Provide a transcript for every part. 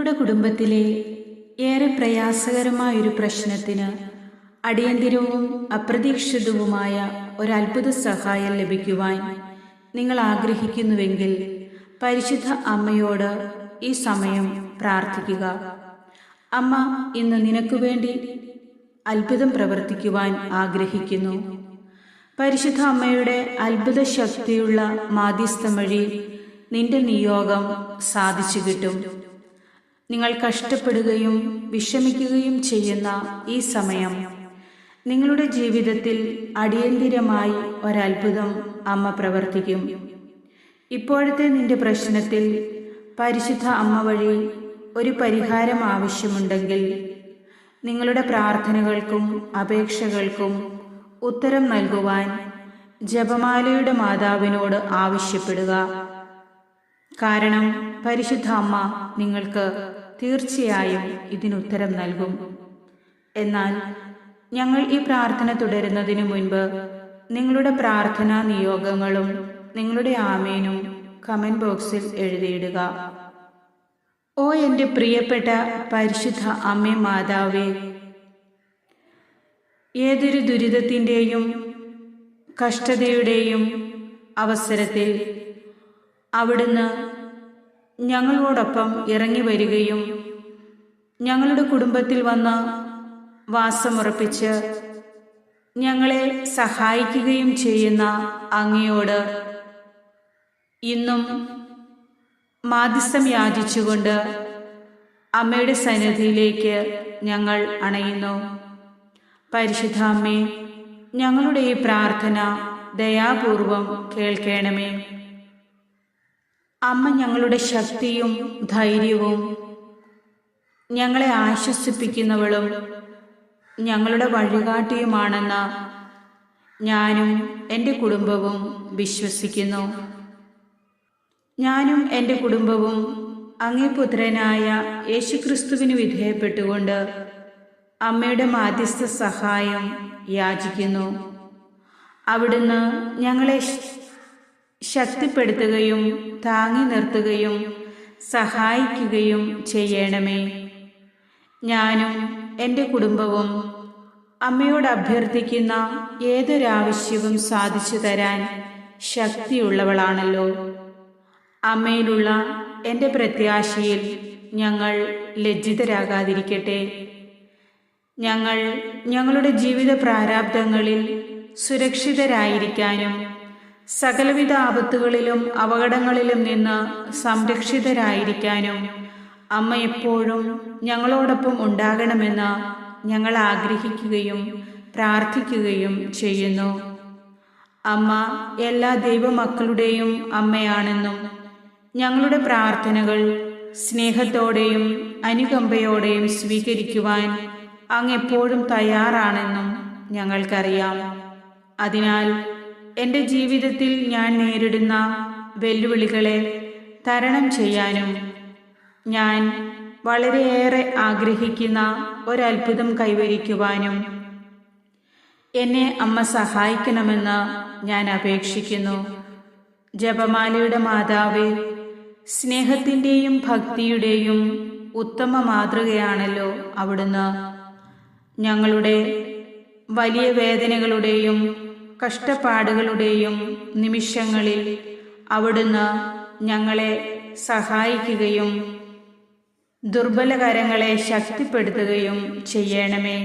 നിങ്ങളുടെ കുടുംബത്തിലെ ഏറെ പ്രയാസകരമായൊരു പ്രശ്നത്തിന് അടിയന്തിരവും അപ്രതീക്ഷിതവുമായ ഒരത്ഭുത സഹായം ലഭിക്കുവാൻ നിങ്ങൾ ആഗ്രഹിക്കുന്നുവെങ്കിൽ പരിശുദ്ധ അമ്മയോട് ഈ സമയം പ്രാർത്ഥിക്കുക. അമ്മ ഇന്ന് നിനക്ക് വേണ്ടി അത്ഭുതം പ്രവർത്തിക്കുവാൻ ആഗ്രഹിക്കുന്നു. പരിശുദ്ധ അമ്മയുടെ അത്ഭുത ശക്തിയുള്ള മാധ്യസ്ഥം വഴി നിന്റെ നിയോഗം സാധിച്ചു കിട്ടും. നിങ്ങൾ കഷ്ടപ്പെടുകയും വിഷമിക്കുകയും ചെയ്യുന്ന ഈ സമയം. നിങ്ങളുടെ ജീവിതത്തിൽ അടിയന്തിരമായി ഒരത്ഭുതം അമ്മ പ്രവർത്തിക്കും. ഇപ്പോഴത്തെ നിന്റെ പ്രശ്നത്തിൽ പരിശുദ്ധ അമ്മ വഴി ഒരു പരിഹാരം ആവശ്യമുണ്ടെങ്കിൽ നിങ്ങളുടെ പ്രാർത്ഥനകൾക്കും അപേക്ഷകൾക്കും ഉത്തരം നൽകുവാൻ ജപമാലയുടെ മാതാവിനോട് ആവശ്യപ്പെടുക. കാരണം പരിശുദ്ധ അമ്മ നിങ്ങൾക്ക് തീർച്ചയായും ഇതിനുത്തരം നൽകും. എന്നാൽ ഞങ്ങൾ ഈ പ്രാർത്ഥന തുടരുന്നതിനു മുൻപ് നിങ്ങളുടെ പ്രാർത്ഥനാ നിയോഗങ്ങളും നിങ്ങളുടെ ആമേനും കമന്റ് ബോക്സിൽ എഴുതിയിടുക. ഓ എന്റെ പ്രിയപ്പെട്ട പരിശുദ്ധ അമ്മേ മാതാവേ ഏതൊരു ദുരിതത്തിന്റെയും കഷ്ടതയുടെയും അവസരത്തിൽ അവിടുന്ന് ഞങ്ങളോടൊപ്പം ഇറങ്ങി വരികയും ഞങ്ങളുടെ കുടുംബത്തിൽ വന്ന് വാസമുറപ്പിച്ച് ഞങ്ങളെ സഹായിക്കുകയും ചെയ്യുന്ന അങ്ങയോട് ഇന്നും മാധ്യസ്ഥം യാചിച്ചുകൊണ്ട് അമ്മയുടെ സന്നിധിയിലേക്ക് ഞങ്ങൾ അണയുന്നു. പരിശുദ്ധാമ്മേ ഞങ്ങളുടെ ഈ പ്രാർത്ഥന ദയാപൂർവം കേൾക്കണമേ. അമ്മ ഞങ്ങളുടെ ശക്തിയും ധൈര്യവും ഞങ്ങളെ ആശ്വസിപ്പിക്കുന്നവളും ഞങ്ങളുടെ വഴികാട്ടിയുമാണെന്ന് ഞാനും എന്റെ കുടുംബവും വിശ്വസിക്കുന്നു. ഞാനും എന്റെ കുടുംബവും അങ്ങേ പുത്രനായ യേശുക്രിസ്തുവിന് വിധേയപ്പെട്ടുകൊണ്ട് അമ്മയുടെ മാധ്യസ്ഥ സഹായം യാചിക്കുന്നു. അവിടുന്ന് ഞങ്ങളെ ശക്തിപ്പെടുത്തുകയും താങ്ങി നിർത്തുകയും സഹായിക്കുകയും ചെയ്യണമേ. ഞാനും എന്റെ കുടുംബവും അമ്മയോട് അഭ്യർത്ഥിക്കുന്ന ഏതൊരാവശ്യവും സാധിച്ചു തരാൻ ശക്തിയുള്ളവളാണല്ലോ. അമ്മയിലുള്ള എന്റെ പ്രത്യാശയിൽ ഞങ്ങൾ ലജ്ജിതരാകാതിരിക്കട്ടെ. ഞങ്ങൾ ഞങ്ങളുടെ ജീവിത പ്രാരാബ്ദങ്ങളിൽ സുരക്ഷിതരായിരിക്കാനും സകലവിധ ആപത്തുകളിലും അപകടങ്ങളിലും നിന്ന് സംരക്ഷിതരായിരിക്കാനും അമ്മ എപ്പോഴും ഞങ്ങളോടൊപ്പം ഉണ്ടാകണമെന്ന് ഞങ്ങൾ ആഗ്രഹിക്കുകയും പ്രാർത്ഥിക്കുകയും ചെയ്യുന്നു. അമ്മ എല്ലാ ദൈവമക്കളുടെയും അമ്മയാണെന്നും ഞങ്ങളുടെ പ്രാർത്ഥനകൾ സ്നേഹത്തോടെയും അനുകമ്പയോടെയും സ്വീകരിക്കുവാൻ അങ്ങ് എപ്പോഴും തയ്യാറാണെന്നും ഞങ്ങൾക്കറിയാം. അതിനാൽ എന്റെ ജീവിതത്തിൽ ഞാൻ നേരിടുന്ന വെല്ലുവിളികളെ തരണം ചെയ്യാനും ഞാൻ വളരെയേറെ ആഗ്രഹിക്കുന്ന ഒരത്ഭുതം കൈവരിക്കുവാനും എന്നെ അമ്മ സഹായിക്കണമെന്ന് ഞാൻ അപേക്ഷിക്കുന്നു. ജപമാലയുടെ മാതാവ് സ്നേഹത്തിന്റെയും ഭക്തിയുടെയും ഉത്തമ മാതൃകയാണല്ലോ അവിടുന്ന്. ഞങ്ങളുടെ വലിയ വേദനകളുടെയും കഷ്ടപ്പാടുകളുടെയും നിമിഷങ്ങളിൽ അവിടുന്ന് ഞങ്ങളെ സഹായിക്കുകയും ദുർബലകരങ്ങളെ ശക്തിപ്പെടുത്തുകയും ചെയ്യണമേ.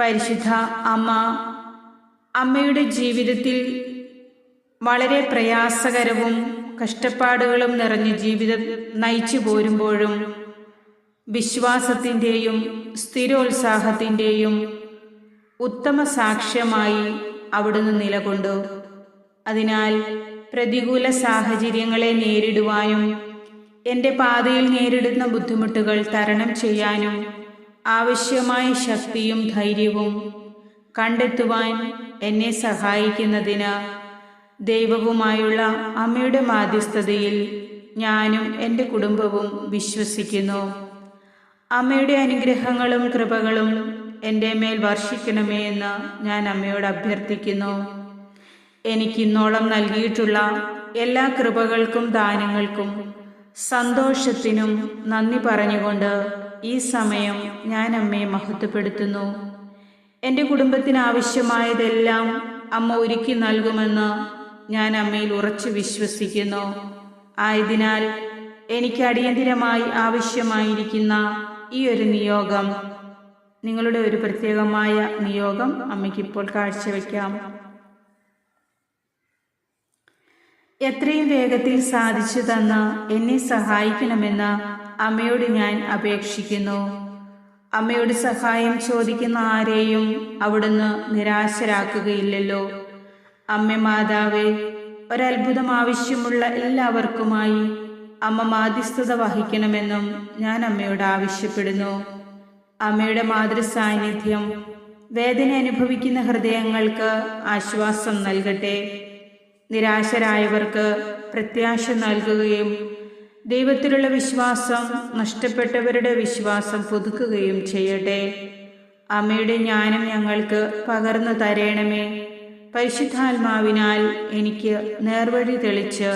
പരിശുദ്ധ അമ്മ അമ്മയുടെ ജീവിതത്തിൽ വളരെ പ്രയാസകരവും കഷ്ടപ്പാടുകളും നിറഞ്ഞ ജീവിതം നയിച്ചു പോരുമ്പോഴും വിശ്വാസത്തിന്റെയും സ്ഥിരോത്സാഹത്തിന്റെയും ഉത്തമ സാക്ഷ്യമായി അവിടുന്ന് നിലകൊണ്ടു. അതിനാൽ പ്രതികൂല സാഹചര്യങ്ങളെ നേരിടുവാനും എന്റെ പാതയിൽ നേരിടുന്ന ബുദ്ധിമുട്ടുകൾ തരണം ചെയ്യാനും ആവശ്യമായ ശക്തിയും ധൈര്യവും കണ്ടെത്തുവാൻ എന്നെ സഹായിക്കുന്നതിന് ദൈവവുമായുള്ള അമ്മയുടെ മാധ്യസ്ഥതയിൽ ഞാനും എന്റെ കുടുംബവും വിശ്വസിക്കുന്നു. അമ്മയുടെ അനുഗ്രഹങ്ങളും കൃപകളും എന്റെ മേൽ വർഷിക്കണമേ എന്ന് ഞാൻ അമ്മയോട് അഭ്യർത്ഥിക്കുന്നു. എനിക്കിന്നോളം നൽകിയിട്ടുള്ള എല്ലാ കൃപകൾക്കും ദാനങ്ങൾക്കും സന്തോഷത്തിനും നന്ദി പറഞ്ഞുകൊണ്ട് ഈ സമയം ഞാൻ അമ്മയെ മഹത്വപ്പെടുത്തുന്നു. എന്റെ കുടുംബത്തിന് ആവശ്യമായതെല്ലാം അമ്മ ഒരുക്കി നൽകുമെന്ന് ഞാൻ അമ്മയിൽ ഉറച്ചു വിശ്വസിക്കുന്നു. ആയതിനാൽ എനിക്ക് അടിയന്തിരമായി ആവശ്യമായിരിക്കുന്ന ഈ ഒരു നിയോഗം നിങ്ങളുടെ ഒരു പ്രത്യേകമായ നിയോഗം അമ്മയ്ക്ക് ഇപ്പോൾ കാഴ്ചവെക്കാം. എത്രയും വേഗത്തിൽ സാധിച്ചു തന്ന എന്നെ സഹായിക്കണമെന്ന് അമ്മയോട് ഞാൻ അപേക്ഷിക്കുന്നു. അമ്മയോട് സഹായം ചോദിക്കുന്ന ആരെയും അവിടുന്ന് നിരാശരാക്കുകയില്ലല്ലോ. അമ്മ മാതാവേ ഒരത്ഭുതം ആവശ്യമുള്ള എല്ലാവർക്കുമായി അമ്മ മാധ്യസ്ഥത വഹിക്കണമെന്നും ഞാൻ അമ്മയോട് ആവശ്യപ്പെടുന്നു. അമ്മയുടെ മാതൃ സാന്നിധ്യം വേദന അനുഭവിക്കുന്ന ഹൃദയങ്ങൾക്ക് ആശ്വാസം നൽകട്ടെ. നിരാശരായവർക്ക് പ്രത്യാശ നൽകുകയും ദൈവത്തിലുള്ള വിശ്വാസം നഷ്ടപ്പെട്ടവരുടെ വിശ്വാസം പുതുക്കുകയും ചെയ്യട്ടെ. അമ്മയുടെ ജ്ഞാനം ഞങ്ങൾക്ക് പകർന്നു തരേണമേ. പരിശുദ്ധാത്മാവിനാൽ എനിക്ക് നേർവഴി തെളിച്ച്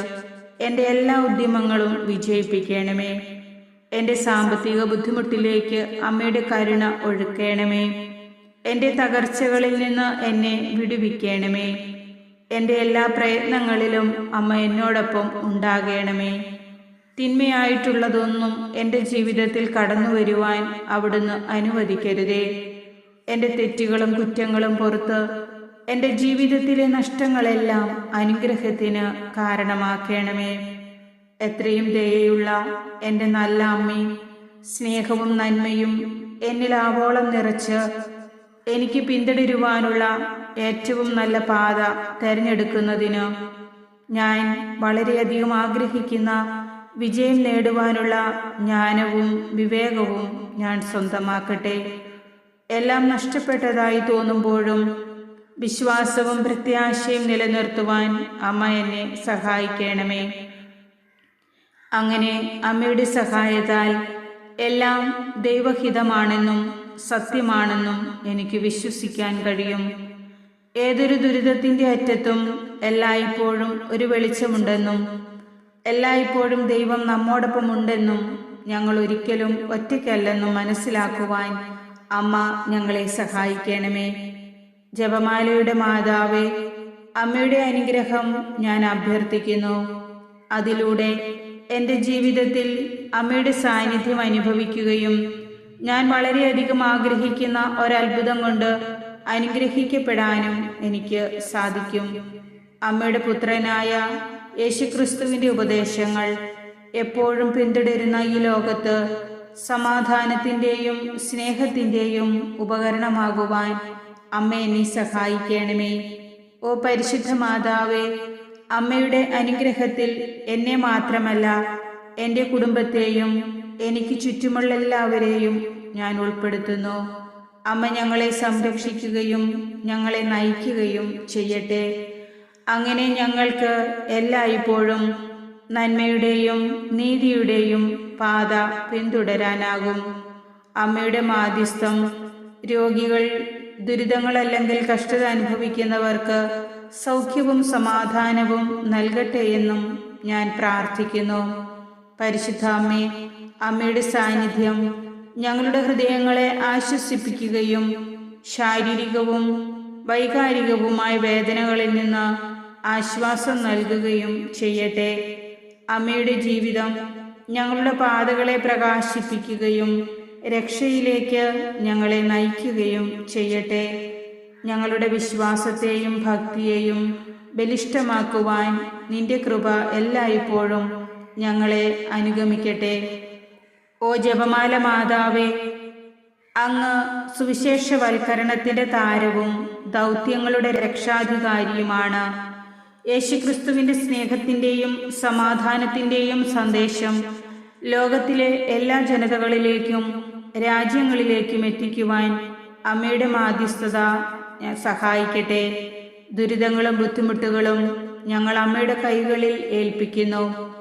എന്റെ എല്ലാ ഉദ്യമങ്ങളും വിജയിപ്പിക്കണമേ. എന്റെ സാമ്പത്തിക ബുദ്ധിമുട്ടിലേക്ക് അമ്മയുടെ കരുണ ഒഴുക്കണമേ. എന്റെ തകർച്ചകളിൽ നിന്ന് എന്നെ വിടുവിക്കണമേ. എന്റെ എല്ലാ പ്രയത്നങ്ങളിലും അമ്മ എന്നോടൊപ്പം ഉണ്ടാകണമേ. തിന്മയായിട്ടുള്ളതൊന്നും എന്റെ ജീവിതത്തിൽ കടന്നു വരുവാൻ അവിടുന്ന് അനുവദിക്കരുതേ. എന്റെ തെറ്റുകളും കുറ്റങ്ങളും പുറത്ത് എന്റെ ജീവിതത്തിലെ നഷ്ടങ്ങളെല്ലാം അനുഗ്രഹത്തിന് കാരണമാക്കണമേ. എത്രയും ദയയുള്ള എന്റെ നല്ല അമ്മയും സ്നേഹവും നന്മയും എന്നിൽ ആവോളം നിറച്ച് എനിക്ക് പിന്തുടരുവാനുള്ള ഏറ്റവും നല്ല പാത തിരഞ്ഞെടുക്കുന്നതിന് ഞാൻ വളരെയധികം ആഗ്രഹിക്കുന്ന വിജയം നേടുവാനുള്ള ജ്ഞാനവും വിവേകവും ഞാൻ സ്വന്തമാക്കട്ടെ. എല്ലാം നഷ്ടപ്പെട്ടതായി തോന്നുമ്പോഴും വിശ്വാസവും പ്രത്യാശയും നിലനിർത്തുവാൻ അമ്മ എന്നെ സഹായിക്കണമേ. അങ്ങനെ അമ്മയുടെ സഹായത്താൽ എല്ലാം ദൈവഹിതമാണെന്നും സത്യമാണെന്നും എനിക്ക് വിശ്വസിക്കാൻ കഴിയും. ഏതൊരു ദുരിതത്തിന്റെ അറ്റത്തും എല്ലായ്പ്പോഴും ഒരു വെളിച്ചമുണ്ടെന്നും എല്ലായ്പ്പോഴും ദൈവം നമ്മോടൊപ്പമുണ്ടെന്നും ഞങ്ങൾ ഒരിക്കലും ഒറ്റയ്ക്കല്ലെന്നും മനസ്സിലാക്കുവാൻ അമ്മ ഞങ്ങളെ സഹായിക്കണമേ. ജപമാലയുടെ മാതാവേ അമ്മയുടെ അനുഗ്രഹം ഞാൻ അഭ്യർത്ഥിക്കുന്നു. അതിലൂടെ എന്റെ ജീവിതത്തിൽ അമ്മയുടെ സാന്നിധ്യം അനുഭവിക്കുകയും ഞാൻ വളരെയധികം ആഗ്രഹിക്കുന്ന ഒരത്ഭുതം കൊണ്ട് അനുഗ്രഹിക്കപ്പെടാനും എനിക്ക് സാധിക്കും. അമ്മയുടെ പുത്രനായ യേശുക്രിസ്തുവിന്റെ ഉപദേശങ്ങൾ എപ്പോഴും പിന്തുടരുന്ന ഈ ലോകത്ത് സമാധാനത്തിന്റെയും സ്നേഹത്തിന്റെയും ഉപകരണമാകുവാൻ അമ്മ എന്നെ സഹായിക്കണമേ. ഓ പരിശുദ്ധ മാതാവേ അമ്മയുടെ അനുഗ്രഹത്തിൽ എന്നെ മാത്രമല്ല എന്റെ കുടുംബത്തെയും എനിക്ക് ചുറ്റുമുള്ള എല്ലാവരെയും ഞാൻ ഉൾപ്പെടുത്തുന്നു. അമ്മ ഞങ്ങളെ സംരക്ഷിക്കുകയും ഞങ്ങളെ നയിക്കുകയും ചെയ്യട്ടെ. അങ്ങനെ ഞങ്ങൾക്ക് എല്ലായ്പ്പോഴും നന്മയുടെയും നീതിയുടെയും പാത പിന്തുടരാനാകും. അമ്മയുടെ മാധ്യസ്ഥം രോഗികൾ ദുരിതങ്ങളല്ലെങ്കിൽ കഷ്ടത അനുഭവിക്കുന്നവർക്ക് സൗഖ്യവും സമാധാനവും നൽകട്ടെയെന്നും ഞാൻ പ്രാർത്ഥിക്കുന്നു. പരിശുദ്ധ അമ്മേ അമ്മയുടെ സാന്നിധ്യം ഞങ്ങളുടെ ഹൃദയങ്ങളെ ആശ്വസിപ്പിക്കുകയും ശാരീരികവും വൈകാരികവുമായ വേദനകളിൽ നിന്ന് ആശ്വാസം നൽകുകയും ചെയ്യട്ടെ. അമ്മയുടെ ജീവിതം ഞങ്ങളുടെ പാതകളെ പ്രകാശിപ്പിക്കുകയും രക്ഷയിലേക്ക് ഞങ്ങളെ നയിക്കുകയും ചെയ്യട്ടെ. ഞങ്ങളുടെ വിശ്വാസത്തെയും ഭക്തിയെയും ബലിഷ്ടമാക്കുവാൻ നിന്റെ കൃപ എല്ലായ്പ്പോഴും ഞങ്ങളെ അനുഗമിക്കട്ടെ. ഓ ജപമാല മാതാവേ അങ്ങ് സുവിശേഷവൽക്കരണത്തിന്റെ താരവും ദൗത്യങ്ങളുടെ രക്ഷാധികാരിയുമാണ്. യേശുക്രിസ്തുവിന്റെ സ്നേഹത്തിന്റെയും സമാധാനത്തിന്റെയും സന്ദേശം ലോകത്തിലെ എല്ലാ ജനതകളിലേക്കും രാജ്യങ്ങളിലേക്കും എത്തിക്കുവാൻ അമ്മയുടെ മാധ്യസ്ഥത സഹായിക്കട്ടെ. ദുരിതങ്ങളും ബുദ്ധിമുട്ടുകളും ഞങ്ങൾ അമ്മയുടെ കൈകളിൽ ഏൽപ്പിക്കുന്നു.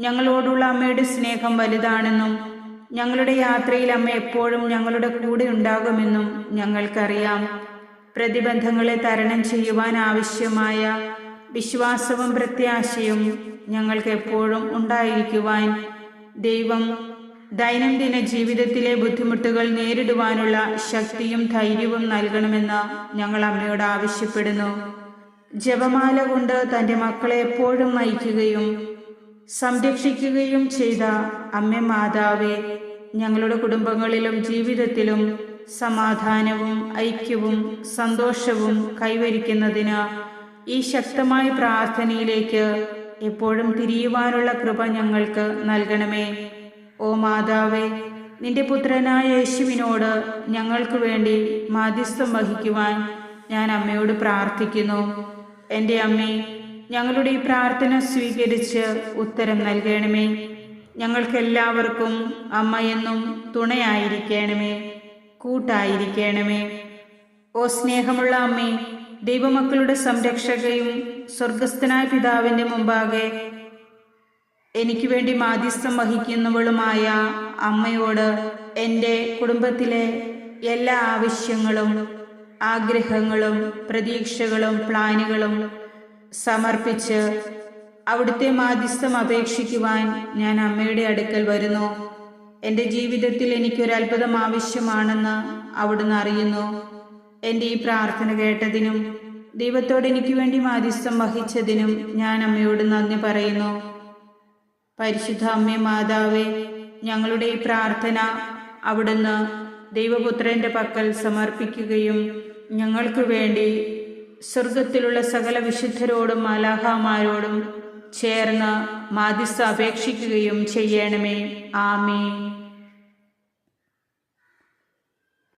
ഞങ്ങളോടുള്ള അമ്മയുടെ സ്നേഹം വലുതാണെന്നും ഞങ്ങളുടെ യാത്രയിൽ അമ്മ എപ്പോഴും ഞങ്ങളുടെ കൂടെ ഉണ്ടാകുമെന്നും ഞങ്ങൾക്കറിയാം. പ്രതിബന്ധങ്ങളെ തരണം ചെയ്യുവാൻ ആവശ്യമായ വിശ്വാസവും പ്രത്യാശയും ഞങ്ങൾക്ക് എപ്പോഴും ഉണ്ടായിരിക്കുവാൻ ദൈവം ദൈനംദിന ജീവിതത്തിലെ ബുദ്ധിമുട്ടുകൾ നേരിടുവാനുള്ള ശക്തിയും ധൈര്യവും നൽകണമെന്ന് ഞങ്ങൾ അമ്മയോട് ആവശ്യപ്പെടുന്നു. ജപമാല കൊണ്ട് തന്റെ മക്കളെ എപ്പോഴും നയിക്കുകയും സംരക്ഷിക്കുകയും ചെയ്ത അമ്മ മാതാവേ ഞങ്ങളുടെ കുടുംബങ്ങളിലും ജീവിതത്തിലും സമാധാനവും ഐക്യവും സന്തോഷവും കൈവരിക്കുന്നതിന് ഈ ശക്തമായ പ്രാർത്ഥനയിലേക്ക് എപ്പോഴും തിരിയുവാനുള്ള കൃപ ഞങ്ങൾക്ക് നൽകണമേ. ഓ മാതാവേ നിന്റെ പുത്രനായ യേശുവിനോട് ഞങ്ങൾക്ക് വേണ്ടി മാധ്യസ്ഥം വഹിക്കുവാൻ ഞാൻ അമ്മയോട് പ്രാർത്ഥിക്കുന്നു. എന്റെ അമ്മേ ഞങ്ങളുടെ ഈ പ്രാർത്ഥന സ്വീകരിച്ച് ഉത്തരം നൽകണമേ. ഞങ്ങൾക്കെല്ലാവർക്കും അമ്മയെന്നും തുണയായിരിക്കണമേ കൂട്ടായിരിക്കണമേ. ഓ സ്നേഹമുള്ള അമ്മേ ദൈവമക്കളുടെ സംരക്ഷകയും സ്വർഗസ്ഥനായ പിതാവിന്റെ മുമ്പാകെ എനിക്ക് വേണ്ടി മാധ്യസ്ഥം വഹിക്കുന്നവളുമായ അമ്മയോട് എന്റെ കുടുംബത്തിലെ എല്ലാ ആവശ്യങ്ങളും ആഗ്രഹങ്ങളും പ്രതീക്ഷകളും പ്ലാനുകളും സമർപ്പിച്ച് അവിടുത്തെ മാധ്യസ്ഥം അപേക്ഷിക്കുവാൻ ഞാൻ അമ്മയുടെ അടുക്കൽ വരുന്നു. എന്റെ ജീവിതത്തിൽ എനിക്കൊരത്ഭുതം ആവശ്യമാണെന്ന് അവിടുന്ന് അറിയുന്നു. എന്റെ ഈ പ്രാർത്ഥന കേട്ടതിനും ദൈവത്തോട് എനിക്ക് വേണ്ടി മാധ്യസ്ഥം വഹിച്ചതിനും ഞാൻ അമ്മയോട് നന്ദി പറയുന്നു. പരിശുദ്ധ അമ്മേ മാതാവേ ഞങ്ങളുടെ ഈ പ്രാർത്ഥന അവിടുന്ന് ദൈവപുത്രന്റെ പക്കൽ സമർപ്പിക്കുകയും ഞങ്ങൾക്ക് വേണ്ടി സ്വർഗത്തിലുള്ള സകല വിശുദ്ധരോടും മാലാഹമാരോടും ചേർന്ന് മാധ്യസ്ഥ അപേക്ഷിക്കുകയും ചെയ്യണമേ. ആമേ